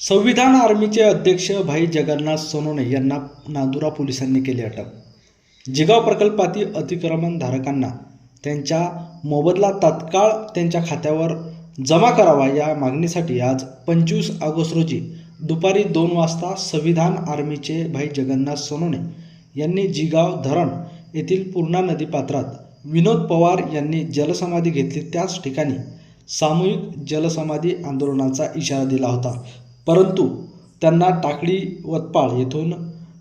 संविधान आर्मीचे अध्यक्ष भाई जगन्नाथ सोनोने यांना नांदुरा पोलिसांनी केली अटक. जिगाव प्रकल्पातील अतिक्रमणधारकांना त्यांच्या मोबदला तात्काळ त्यांच्या खात्यावर जमा करावा या मागणीसाठी आज पंचवीस ऑगस्ट रोजी दुपारी दोन वाजता संविधान आर्मीचे भाई जगन्नाथ सोनोने यांनी जिगाव धरण येथील पूर्णा नदीपात्रात विनोद पवार यांनी जलसमाधी घेतली. त्याच ठिकाणी सामूहिक जलसमाधी आंदोलनाचा इशारा दिला होता. परंतु त्यांना टाकळी वतपाळ येथून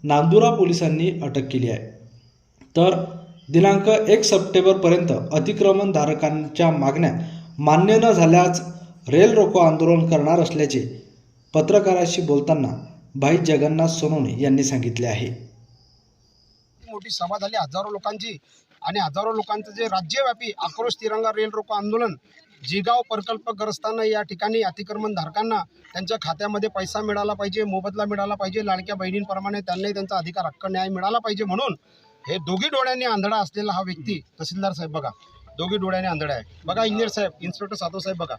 नांदुरा पोलिसांनी अटक केली आहे. तर दिनांक एक सप्टेंबरपर्यंत अतिक्रमणधारकांच्या मागण्या मान्य न झाल्यास रेल रोको आंदोलन करणार असल्याचे पत्रकाराशी बोलताना भाई जगन्नाथ सोनवणे यांनी सांगितले आहे. मोठी सभा झाली. हजारो लोकांची आणि हजारो लोकांचं जे राज्यव्यापी आक्रोश तिरंगा रेल रोको आंदोलन जिगाव प्रकल्पग्रस्तांना या ठिकाणी अतिक्रमणधारकांना त्यांच्या खात्यामध्ये पैसा मिळाला पाहिजे मोबदला मिळाला पाहिजे. लाडक्या बहिणींप्रमाणे त्यांनाही त्यांचा अधिकार हक्क न्याय मिळाला पाहिजे म्हणून हे दोघी डोळ्यांनी आंधळा असलेला हा व्यक्ती तहसीलदार साहेब बघा. दोघी डोळ्यांनी आंधळा आहे. बघा इंजिनियर साहेब इन्स्पेक्टर साधव साहेब बघा.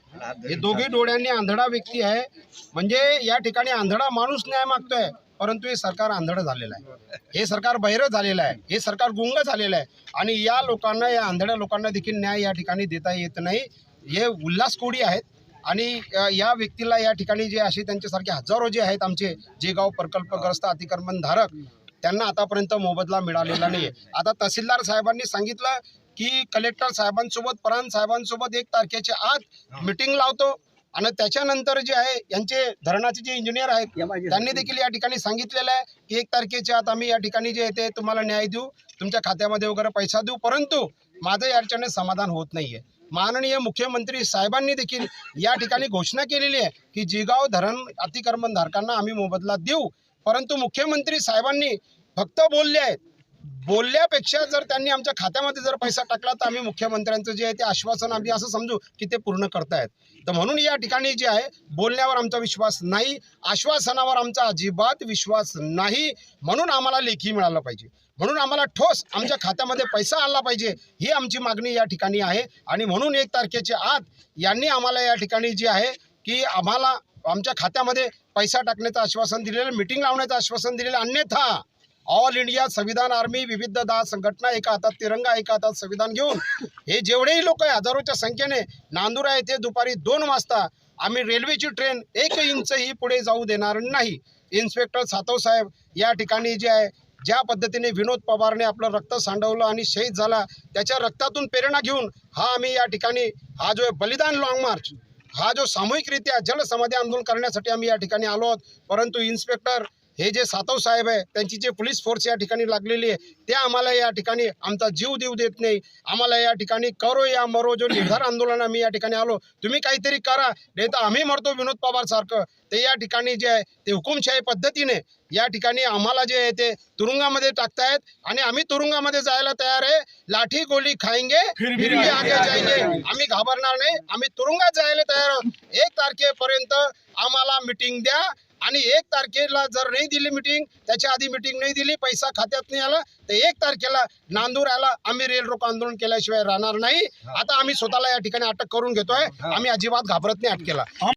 हे दोघी डोळ्यांनी आंधळा व्यक्ती आहे. म्हणजे या ठिकाणी आंधळा माणूस न्याय मागतोय परंतु हे सरकार आंधळं झालेलं आहे. हे सरकार बहिरं झालेलं आहे. हे सरकार गुंग झालेलं आहे. आणि या लोकांना या आंधळ्या लोकांना देखील न्याय या ठिकाणी देता येत नाही. हे उल्हासकोडी आहेत. आणि या व्यक्तीला या ठिकाणी जे असे त्यांच्यासारखे हजारो जे आहेत आमचे जे गाव प्रकल्पग्रस्त अतिक्रमण धारक त्यांना आतापर्यंत मोबदला मिळालेला नाही आता तहसीलदार साहेबांनी सांगितलं की कलेक्टर साहेबांसोबत परान साहेबांसोबत एक तारखेच्या आत मिटिंग लावतो. आणि त्याच्यानंतर जे आहे यांचे धरणाचे जे इंजिनियर आहेत त्यांनी देखील या ठिकाणी सांगितलेलं आहे की एक तारखेच्या आत आम्ही या ठिकाणी जे आहे ते तुम्हाला न्याय देऊ. तुमच्या खात्यामध्ये वगैरे पैसा देऊ. परंतु माझं याच्याने समाधान होत नाहीये. माननीय मुख्यमंत्री साहेबांनी देखील या ठिकाणी घोषणा केलेली आहे की जिगाव धरण अतिक्रमणधारकांना आम्ही मोबदला देऊ. परंतु मुख्यमंत्री साहेबांनी फक्त बोलले आहेत बोलल्यापेक्षा जर त्यांनी आमच्या खात्यामध्ये जर पैसा टाकला तर आम्ही मुख्यमंत्र्यांचं जे आहे ते आश्वासन आम्ही असं समजू की ते पूर्ण करतायत. तर म्हणून या ठिकाणी जे आहे बोलण्यावर आमचा विश्वास नाही आश्वासनावर आमचा अजिबात विश्वास नाही म्हणून आम्हाला लेखी मिळालं पाहिजे. म्हणून आम्हाला ठोस आमच्या खात्यामध्ये पैसा आला पाहिजे ही आमची मागणी या ठिकाणी आहे. आणि म्हणून एक तारखेच्या आत यांनी आम्हाला या ठिकाणी जी आहे की आम्हाला आमच्या खात्यामध्ये पैसा टाकण्याचं आश्वासन दिलेलं मिटिंग लावण्याचं आश्वासन दिलेलं अन्यथा ऑल इंडिया संविधान आर्मी विविध दहा संघटना एका हातात तिरंगा एका हातात संविधान घेऊन हे जेवढेही लोक आहे हजारोच्या संख्येने नांदुरा येथे दुपारी दोन वाजता आम्ही रेल्वेची ट्रेन एक इंचही पुढे जाऊ देणार नाही. इन्स्पेक्टर सातव साहेब या ठिकाणी जे आहे ज्या पद्धतीने विनोद पवारने आपलं रक्त सांडवलं आणि शहीद झाला त्याच्या रक्तातून प्रेरणा घेऊन हा आम्ही या ठिकाणी हा जो आहे बलिदान लाँग मार्च हा जो सामूहिकरित्या जलसमाधी आंदोलन करण्यासाठी आम्ही या ठिकाणी आलो आहोत. परंतु इन्स्पेक्टर हे जे सातव साहेब आहे त्यांची जे पोलीस फोर्स या ठिकाणी लागलेली आहे ते आम्हाला या ठिकाणी आमचा जीव देऊ देत नाही. आम्हाला या ठिकाणी करो या मरो जो निर्धार आंदोलन आम्ही या ठिकाणी आलो. तुम्ही काहीतरी करा नाही तर आम्ही मरतो विनोद पवार सारखं. ते या ठिकाणी जे आहे ते हुकुमशाही पद्धतीने या ठिकाणी आम्हाला जे आहे ते तुरुंगामध्ये टाकतायत आणि आम्ही तुरुंगामध्ये जायला तयार आहे. लाठी गोली खाएंगे फिर भी आगे जाएंगे आम्ही घाबरणार नाही. आम्ही तुरुंगात जायला तयार आहोत. एक तारखेपर्यंत आम्हाला मिटिंग द्या. आणि एक तारखेला जर नाही दिली मिटिंग त्याच्या आधी मिटिंग नाही दिली पैसा खात्यात नाही आला तर एक तारखेला नांदुराला आम्ही रेल रोको आंदोलन केल्याशिवाय राहणार नाही. आता आम्ही स्वतःला या ठिकाणी अटक करून घेतोय. आम्ही अजिबात घाबरत नाही अटकेला